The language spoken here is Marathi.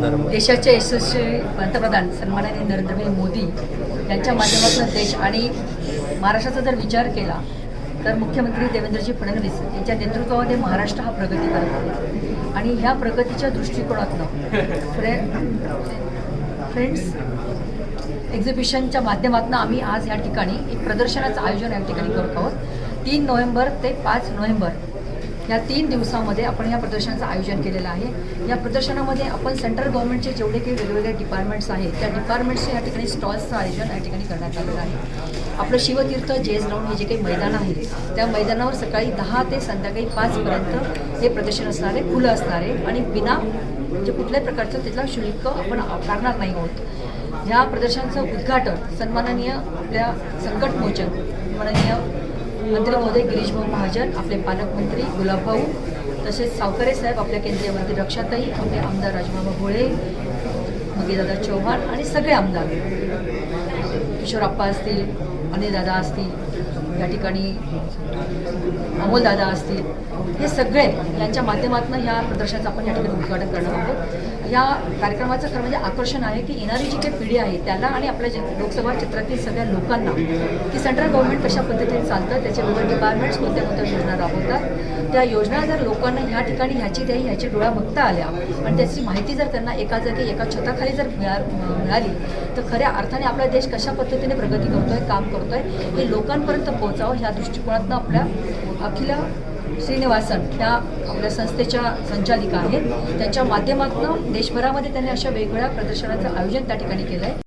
देशाचे यशस्वी पंतप्रधान सन्माननीय नरेंद्रभाई मोदी यांच्या माध्यमातून देश आणि महाराष्ट्राचा जर विचार केला तर मुख्यमंत्री देवेंद्रजी फडणवीस यांच्या नेतृत्वामध्ये महाराष्ट्र हा प्रगती करत आहे. आणि ह्या प्रगतीच्या दृष्टिकोनातनं फ्रे फ्रेंड्स एक्झिबिशनच्या माध्यमातून आम्ही आज या ठिकाणी एक प्रदर्शनाचं आयोजन या ठिकाणी करत आहोत. तीन नोव्हेंबर ते पाच नोव्हेंबर या तीन दिवसामध्ये आपण या प्रदर्शनाचं आयोजन केलेलं आहे. या प्रदर्शनामध्ये आपण सेंट्रल गव्हर्नमेंटचे जेवढे काही वेगवेगळे डिपार्टमेंट्स आहेत त्या डिपार्टमेंट्सचे या ठिकाणी स्टॉल्सचं आयोजन या ठिकाणी करण्यात आलेलं आहे. आपलं शिवतीर्थ जेज ग्राउंड हे जे काही मैदान आहे त्या मैदानावर सकाळी दहा ते संध्याकाळी पाचपर्यंत हे प्रदर्शन असणार आहे खुलं असणार आहे आणि बिना म्हणजे कुठल्याही प्रकारचं त्याला शुल्क आपण आकारणार नाही आहोत. ह्या प्रदर्शनाचं उद्घाटन सन्माननीय आपल्या संकटमोचन माननीय मंत्री महोदय गिरीश भाऊ महाजन आपले पालकमंत्री गुलाबभाऊ तसेच सावकारे साहेब आपल्या केंद्रीय मंत्री रक्षाताई आपले आमदार राजमामा भोळे दादा चव्हाण आणि सगळे आमदार. किशोरप्पा असतील अनिलदादा असतील या ठिकाणी अमोलदादा असतील हे सगळे यांच्या माध्यमातून ह्या प्रदर्शनाचं आपण या ठिकाणी उद्घाटन करणार आहोत. या कार्यक्रमाचं खरं म्हणजे आकर्षण आहे की येणारी जी काही पिढी आहे त्याला आणि आपल्या लोकसभा क्षेत्रातील सगळ्या लोकांना की सेंट्रल गव्हर्नमेंट कशा पद्धतीने चालतं त्याचे विविध डिपार्टमेंट्स कोणत्या कोणत्या योजना राबवतात त्या योजना जर लोकांना ह्या ठिकाणी ह्याची द्यायची ह्याची डोळा बघता आल्या आणि त्याची माहिती जर त्यांना एका जागी एका छताखाली जर मिळाली तर खऱ्या अर्थाने आपला देश कशा पद्धतीने प्रगती करतोय काम करतोय हे लोकांपर्यंत पोहोच पोहोचावं ह्या दृष्टिकोनातनं आपल्या अखिल श्रीनिवासन ह्या आपल्या संस्थेच्या संचालिका आहेत. त्यांच्या माध्यमातून देशभरामध्ये त्यांनी अशा वेगवेगळ्या प्रदर्शनाचं आयोजन त्या ठिकाणी केलं आहे